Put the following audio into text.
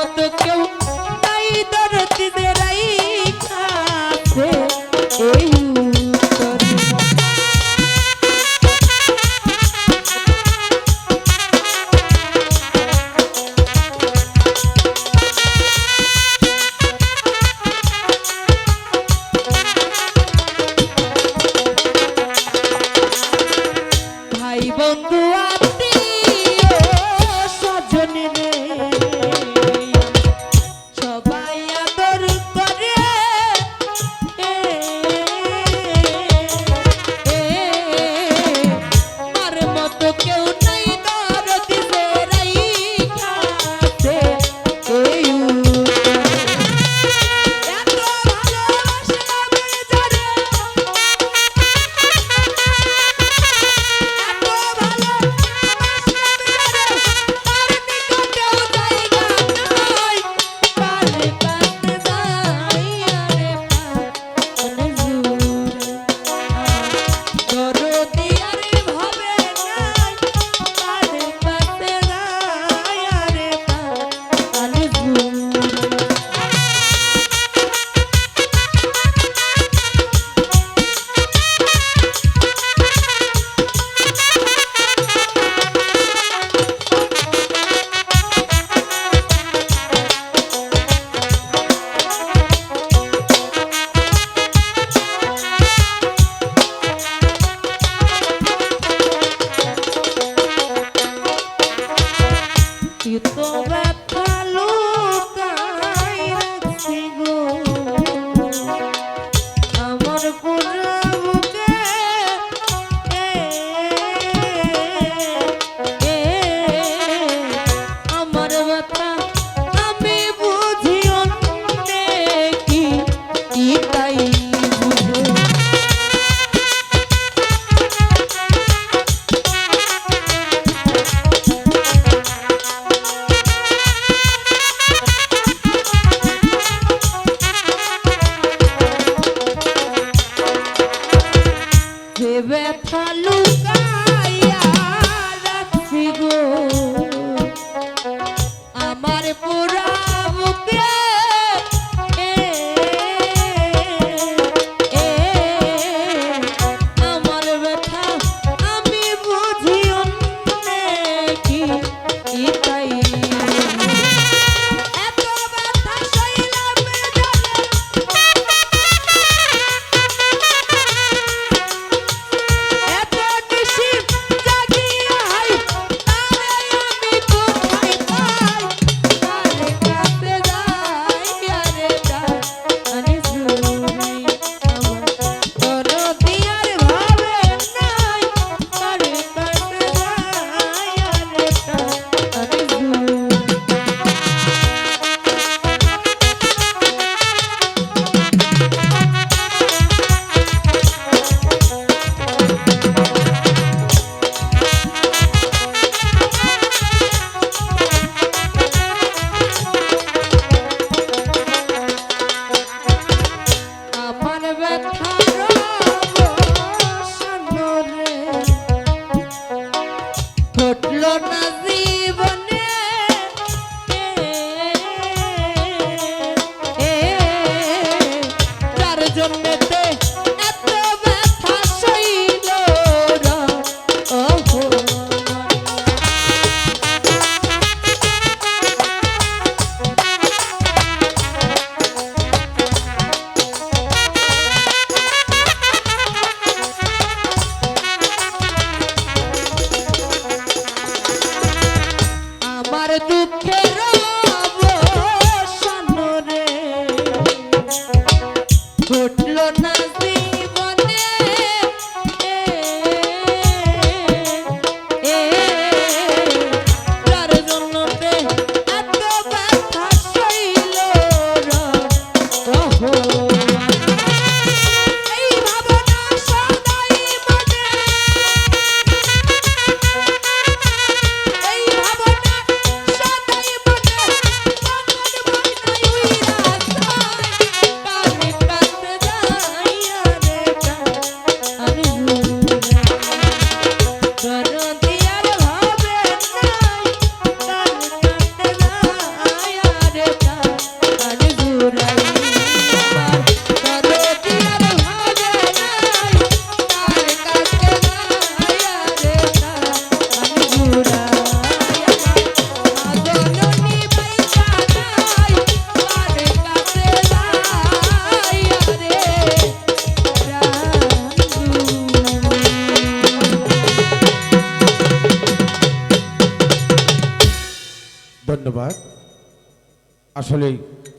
মতো কেউ তাই দরদিদের এই ভাই বন্ধু শীত ব্যথা ব্যথা লুকাইয়া জন্যে আরে আসলে